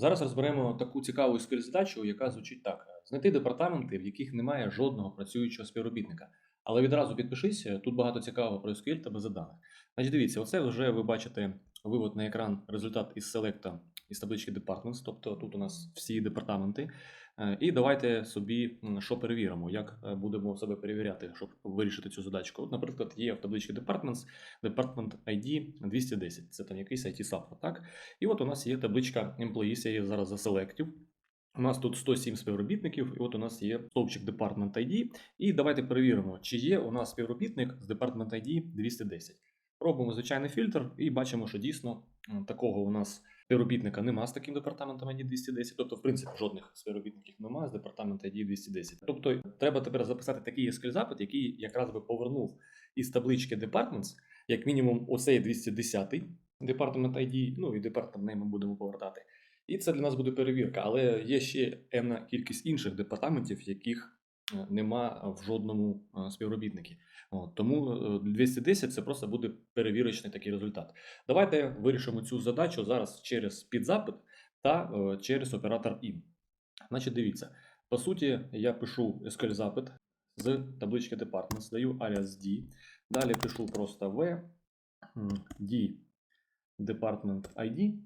Зараз розберемо таку цікаву скіль задачу, яка звучить так: знайти департаменти, в яких немає жодного працюючого співробітника. Але відразу підпишись, тут багато цікавого про SQL та бази даних. Значить, дивіться, оце вже ви бачите вивод на екран результат із селекта із таблички Departments, тобто тут у нас всі департаменти. Е, І давайте собі що перевіримо, як е, будемо себе перевіряти, щоб вирішити цю задачку. От, наприклад, є в табличці Departments Department ID 210, це там якийсь IT support, так? І от у нас є табличка Employees, я її зараз заселектив. У нас тут 107 співробітників, і от у нас є стовпчик Department ID. І давайте перевіримо, чи є у нас співробітник з Department ID 210. Робимо звичайний фільтр і бачимо, що дійсно такого у нас співробітника нема з таким департаментом ID 210. Тобто, в принципі, жодних співробітників немає з департаменту ID 210. Тобто, треба тепер записати такий SQL запит, який якраз би повернув із таблички Departments, як мінімум, оцей 210 Department ID, ну і Name ми будемо повертати. І це для нас буде перевірка, але є ще енна кількість інших департаментів, яких е, нема в жодному е, співробітнику. Тому е, 210 це просто буде перевірочний такий результат. Давайте вирішимо цю задачу зараз через підзапит та е, через оператор IN. Значить, дивіться, по суті, я пишу SQL запит з таблички Departments, даю alias D. Далі пишу просто V, D, Department ID.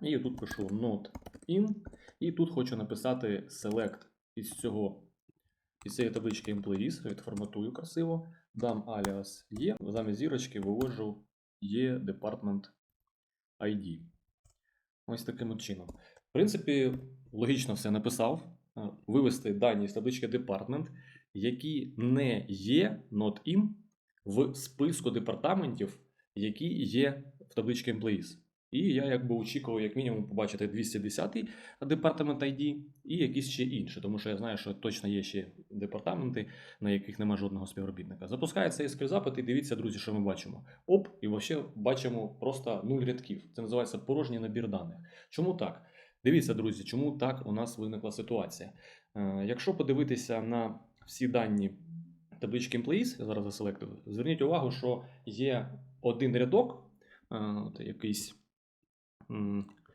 І тут пишу not in. І тут хочу написати select із цього із цієї таблички employees, відформатую красиво, дам alias є, замість зірочки вивожу є department ID. Ось таким чином. В принципі, логічно все написав. Е, Вивести дані з таблички department, які не є not in в списку департаментів, які є в табличці employees. І я якби очікував, як мінімум, побачити 210-й департамент ID і якісь ще інші, тому що я знаю, що точно є ще департаменти, на яких немає жодного співробітника. Запускається SQL запит, і дивіться, друзі, що ми бачимо. Оп, і взагалі бачимо просто нуль рядків. Це називається порожній набір даних. Чому так? Дивіться, друзі, чому так у нас виникла ситуація. Е, Якщо подивитися на всі дані таблички employees, я зараз заселектив, зверніть увагу, що є один рядок, е, якийсь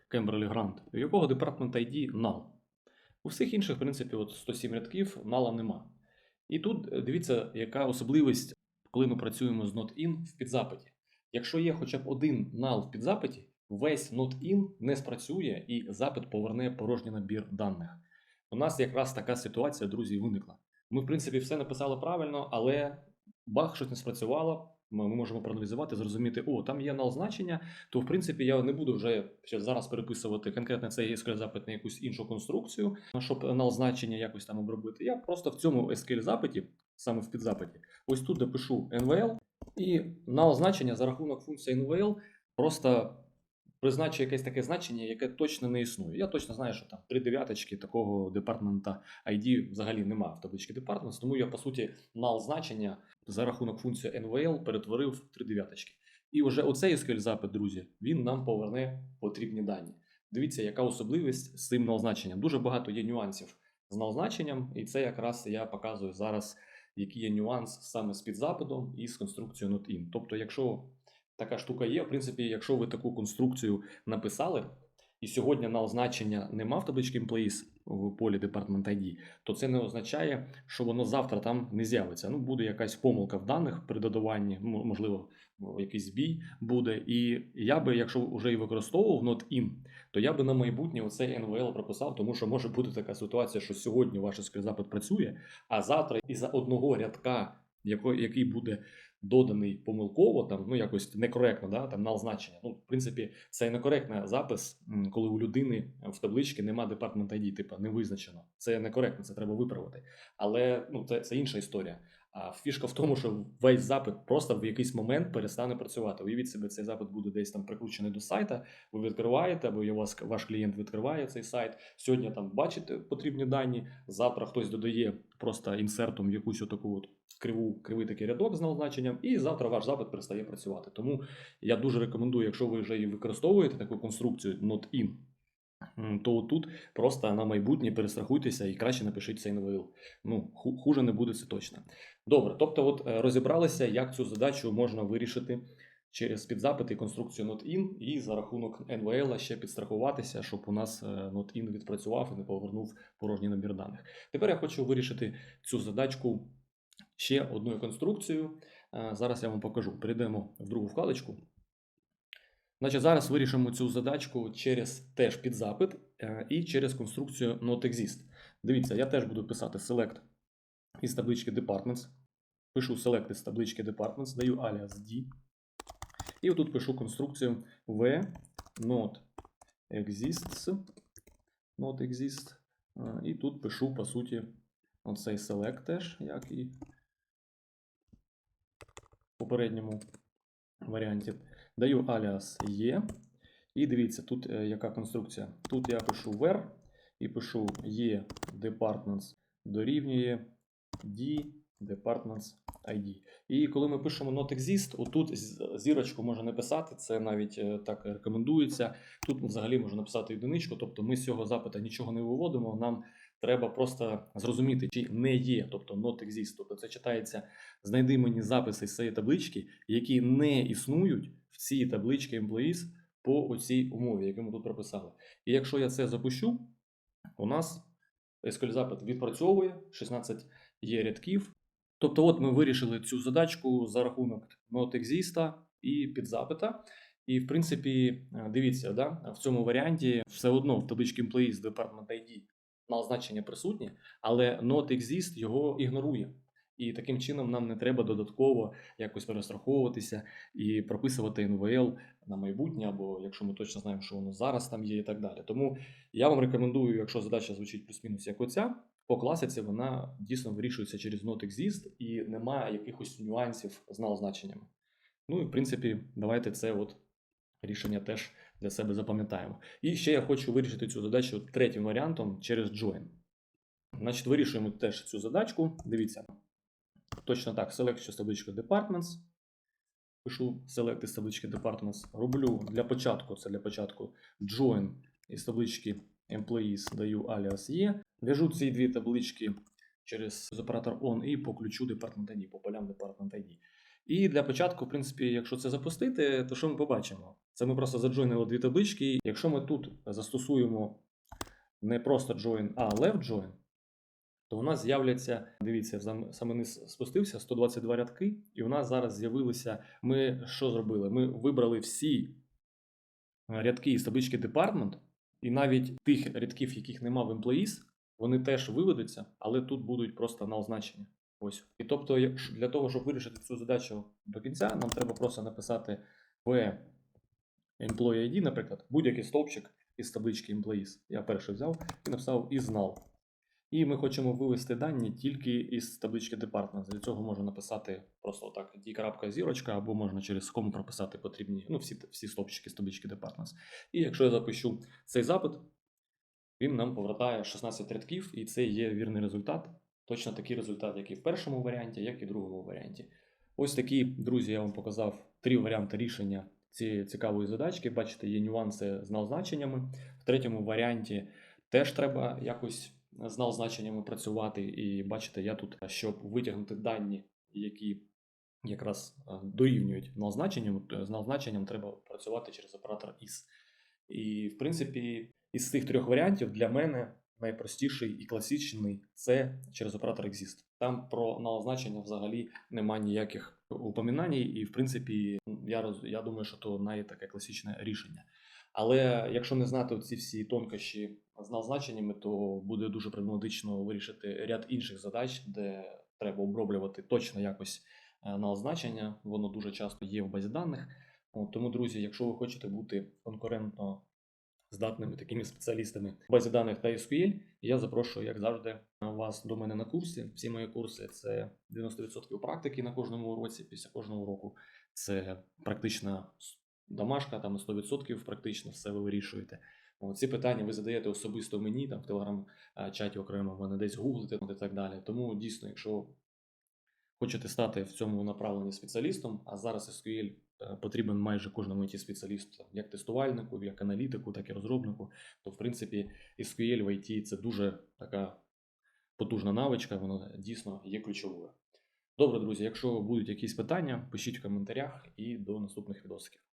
Кемберлі Грант, у якого департмент ID null. У всіх інших, в принципі, от 107 рядків нала нема. І тут е, дивіться, яка особливість, коли ми працюємо з not-in в підзапиті. Якщо є хоча б один null в підзапиті, весь not-in не спрацює і запит поверне порожній набір даних. У нас якраз така ситуація, друзі, виникла. Ми, в принципі, все написали правильно, але баг щось не спрацювало. Ми можемо проаналізувати, зрозуміти, о, там є null значення, то в принципі я не буду вже зараз переписувати конкретно цей SQL запит на якусь іншу конструкцію, щоб null значення якось там обробити. Я просто в цьому SQL запиті, саме в підзапиті, ось тут допишу NVL, і null значення за рахунок функції NVL просто призначу якесь таке значення, яке точно не існує. Я точно знаю, що там три дев'яточки такого департамента ID взагалі немає в табличці департамент, тому я по суті null значення за рахунок функції NVL перетворив в три дев'яточки. І вже оцей SQL запит, друзі, він нам поверне потрібні дані. Дивіться, яка особливість з цим null. Дуже багато є нюансів з null і це якраз я показую зараз, який є нюанс саме з підзапитом і з конструкцією not-in. Тобто, якщо така штука є, в принципі, якщо ви таку конструкцію написали, і сьогодні null значення нема в табличці employees в полі Department ID, то це не означає, що воно завтра там не з'явиться. Ну, буде якась помилка в даних при додаванні, можливо, якийсь збій буде. І я би, якщо вже і використовував not-in, то я би на майбутнє оцей NVL прописав, тому що може бути така ситуація, що сьогодні ваш запит працює, а завтра із-за одного рядка, який буде доданий помилково, там ну якось некоректно, да, там null значення. Ну, в принципі, це некоректний запис, коли у людини в табличці нема департмент ID, типу не визначено. Це некоректно, це треба виправити. Але ну це, це інша історія. А фішка в тому, що весь запит просто в якийсь момент перестане працювати. Уявіть себе, цей запит буде десь там прикручений до сайта. Ви відкриваєте, або вас ваш клієнт відкриває цей сайт. Сьогодні там бачите потрібні дані. Завтра хтось додає просто інсертом якусь отаку от криву, кривий такий рядок з значенням, і завтра ваш запит перестає працювати. Тому я дуже рекомендую, якщо ви вже і використовуєте таку конструкцію not-in, то тут просто на майбутнє перестрахуйтеся і краще напишіть цей NVL. Ну, хуже не буде це точно. Добре, тобто, от е, розібралися, як цю задачу можна вирішити через підзапити конструкцію NotIn, і за рахунок NVL ще підстрахуватися, щоб у нас е, NotIn відпрацював і не повернув порожній набір даних. Тепер я хочу вирішити цю задачку ще одною конструкцією. Е, Зараз я вам покажу. Перейдемо в другу вкладочку. Значить, зараз вирішимо цю задачку через теж підзапит е, і через конструкцію NotExist. Дивіться, я теж буду писати select із таблички Departments. Пишу select із таблички Departments, даю alias D. І отут пишу конструкцію v not exists. Not exist. Е, І тут пишу, по суті, оцей select теж, як і в попередньому варіанті. Даю alias E. І дивіться, тут е, яка конструкція. Тут я пишу ver і пишу E departments дорівнює D departments ID. І коли ми пишемо not exist, отут зірочку можна не писати, це навіть е, так рекомендується. Тут взагалі можна написати одиничку, тобто ми з цього запита нічого не виводимо. Нам треба просто зрозуміти, чи не є, тобто not exist. Тобто це читається знайди мені записи з цієї таблички, які не існують в цій табличці employees по оцій умові, яку ми тут прописали. І якщо я це запущу, у нас SQL запит відпрацьовує 16 є рядків. Тобто, от ми вирішили цю задачку за рахунок NotExist і підзапита. І, в принципі, е, дивіться, да, в цьому варіанті все одно в табличці Employees Department ID на значення присутнє, але NotExist його ігнорує. І таким чином нам не треба додатково якось перестраховуватися і прописувати NVL на майбутнє, або якщо ми точно знаємо, що воно зараз там є, і так далі. Тому я вам рекомендую, якщо задача звучить плюс-мінус як оця, по класиці вона дійсно вирішується через NotExist і немає якихось нюансів з налозначеннями. Ну і в принципі, давайте це от рішення теж для себе запам'ятаємо. І ще я хочу вирішити цю задачу третім варіантом через join. Значить, вирішуємо теж цю задачку. Дивіться. Точно так, select з таблички Departments. Пишу select із таблички Departments. Роблю для початку, це для початку join із таблички Employees даю alias E. В'яжу ці дві таблички через оператор on і по ключу Department ID, по полям Department ID. І для початку, в принципі, якщо це запустити, то що ми побачимо? Це ми просто заджойнили дві таблички. Якщо ми тут застосуємо не просто join, а left join, то у нас з'являться, дивіться, саме низ спустився 122 рядки, і у нас зараз з'явилися. Ми що зробили? Ми вибрали всі рядки із таблички Department, і навіть тих рядків, яких нема в Employees, вони теж виведуться, але тут будуть просто на означення. Ось. І тобто, для того, щоб вирішити цю задачу до кінця, нам треба просто написати в Employee ID, наприклад, будь-який стовпчик із таблички Employees. Я перший взяв і написав is null. І ми хочемо вивести дані тільки із таблички Departments. Для цього можна написати просто так d.зірочка, або можна через кому прописати потрібні ну, всі, всі стовпчики з таблички Departments. І якщо я запишу цей запит, він нам повертає 16 рядків, і це є вірний результат. Точно такий результат, як і в першому варіанті, як і в другому варіанті. Ось такі, друзі, я вам показав три варіанти рішення цієї цікавої задачки. Бачите, є нюанси з налозначеннями. В третьому варіанті теж треба якось з налозначеннями працювати. І бачите, я тут, щоб витягнути дані, які якраз е, дорівнюють налозначенням, то з налозначенням треба працювати через оператор IS. І, в принципі, із цих трьох варіантів для мене найпростіший і класичний це через оператор Exist. Там про налозначення взагалі немає ніяких упоминань, і, в принципі, я, роз, я думаю, що то найтаке класичне рішення. Але якщо не знати ці всі тонкощі з налозначеннями, то буде дуже проблематично вирішити ряд інших задач, де треба оброблювати точно якось е, налозначення. Воно дуже часто є в базі даних. Тому, друзі, якщо ви хочете бути конкурентно здатними такими спеціалістами в базі даних та SQL, я запрошую, як завжди, вас до мене на курсі. Всі мої курси це 90% практики на кожному уроці. Після кожного уроку це практична домашка, там на 100% практично все ви вирішуєте. Ці питання ви задаєте особисто мені, там в телеграм-чаті окремо, мене десь гуглите і так далі. Тому дійсно, якщо хочете стати в цьому направленні спеціалістом, а зараз SQL е, потрібен майже кожному it спеціалісту, як тестувальнику, як аналітику, так і розробнику, то в принципі SQL в IT це дуже така потужна навичка, вона дійсно є ключовою. Добре, друзі, якщо будуть якісь питання, пишіть в коментарях і до наступних відосиків.